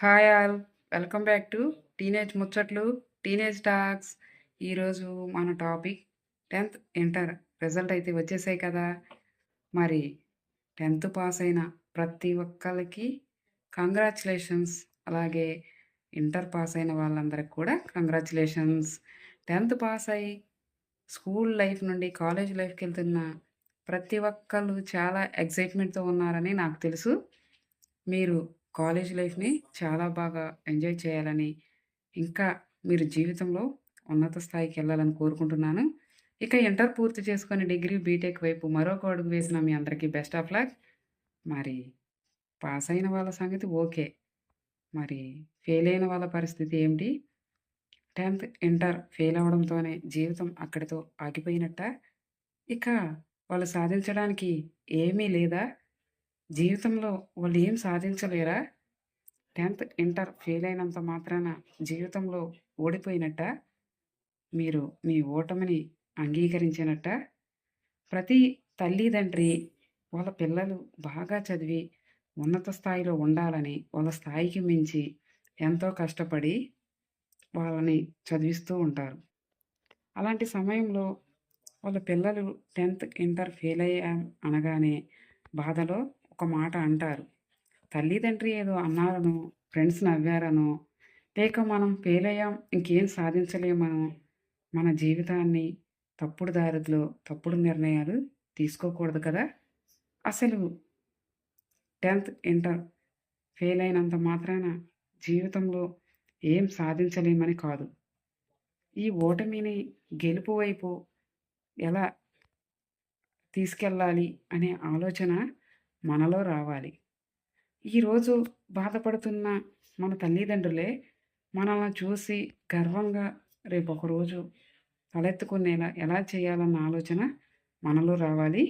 Hi all welcome back to teenage ముచ్చట్లు teenage talks ఈరోజు మన టాపిక్ టెన్త్ ఇంటర్ రిజల్ట్ అయితే వచ్చేసాయి కదా. మరి టెన్త్ పాస్ అయిన ప్రతి ఒక్కరికి కంగ్రాచులేషన్స్ అలాగే ఇంటర్ పాస్ అయిన వాళ్ళందరికి కూడా కంగ్రాచులేషన్స్ టెన్త్ పాస్ అయ్యి స్కూల్ లైఫ్ నుండి కాలేజ్ లైఫ్కి వెళ్తున్న ప్రతి ఒక్కళ్ళు చాలా ఎగ్జైట్మెంట్తో ఉన్నారని నాకు తెలుసు. మీరు కాలేజ్ లైఫ్ని చాలా బాగా ఎంజాయ్ చేయాలని ఇంకా మీరు జీవితంలో ఉన్నత స్థాయికి వెళ్ళాలని కోరుకుంటున్నాను. ఇక ఇంటర్ పూర్తి చేసుకొని డిగ్రీ బీటెక్ వైపు మరొక అడుగు వేసిన మీ అందరికీ బెస్ట్ ఆఫ్ లక్. మరి పాస్ అయిన వాళ్ళ సంగతి ఓకే. మరి ఫెయిల్ అయిన వాళ్ళ పరిస్థితి ఏమిటి? టెన్త్ ఇంటర్ ఫెయిల్ అవడంతోనే జీవితం అక్కడితో ఆగిపోయినట్ట? ఇక వాళ్ళు సాధించడానికి ఏమీ లేదా? జీవితంలో వాళ్ళు ఏం సాధించలేరా? టెన్త్ ఇంటర్ ఫెయిల్ అయినంత మాత్రాన జీవితంలో ఓడిపోయినట్ట? మీరు మీ ఓటమిని అంగీకరించినట్ట? ప్రతి తల్లిదండ్రి వాళ్ళ పిల్లలు బాగా చదివి ఉన్నత స్థాయిలో ఉండాలని వాళ్ళ స్థాయికి మించి ఎంతో కష్టపడి వాళ్ళని చదివిస్తూ ఉంటారు. అలాంటి సమయంలో వాళ్ళ పిల్లలు టెన్త్ ఇంటర్ ఫెయిల్ అయ్యాం అనగానే బాధలో ఒక్క మాట అంటారు. తల్లిదండ్రి ఏదో అన్నారనో ఫ్రెండ్స్ నవ్వారనో లేక మనం ఫెయిల్ అయ్యాం ఇంకేం సాధించలేమనో మన జీవితాన్ని తప్పుడు దారిలో తప్పుడు నిర్ణయాలు తీసుకోకూడదు కదా? అసలు టెన్త్ ఇంటర్ ఫెయిల్ అయినంత మాత్రాన జీవితంలో ఏం సాధించలేమని కాదు. ఈ ఓటమిని గెలుపు వైపు ఎలా తీసుకెళ్ళాలి అనే ఆలోచన మనలో రావాలి. ఈరోజు బాధపడుతున్న మన తల్లిదండ్రులే మనల్ని చూసి గర్వంగా రేపు ఒకరోజు తలెత్తుకునేలా ఎలా చేయాలన్న ఆలోచన మనలో రావాలి.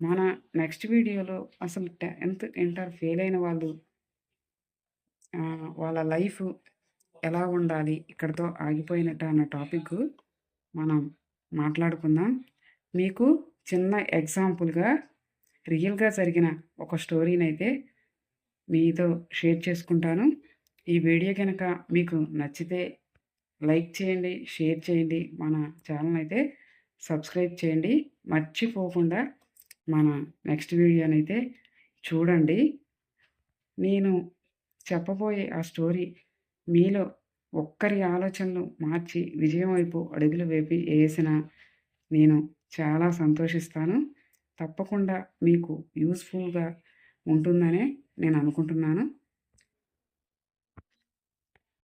మన నెక్స్ట్ వీడియోలో అసలు టెన్త్ ఇంటర్ ఫెయిల్ అయిన వాళ్ళు వాళ్ళ లైఫ్ ఎలా ఉండాలి ఇక్కడతో ఆగిపోయినట్టు అన్న టాపిక్ మనం మాట్లాడుకుందాం. మీకు చిన్న ఎగ్జాంపుల్గా రియల్గా జరిగిన ఒక స్టోరీని అయితే మీతో షేర్ చేసుకుంటాను. ఈ వీడియో కనుక మీకు నచ్చితే లైక్ చేయండి షేర్ చేయండి మన ఛానల్ అయితే సబ్స్క్రైబ్ చేయండి. మర్చిపోకుండా మన నెక్స్ట్ వీడియోని అయితే చూడండి. నేను చెప్పబోయే ఆ స్టోరీ మీలో ఒక్కరి ఆలోచనలు మార్చి విజయం వైపు అడుగులు వేపి వేసిన నేను చాలా సంతోషిస్తాను. తప్పకుండా మీకు యూస్ఫుల్గా ఉంటుందనే నేను అనుకుంటున్నాను.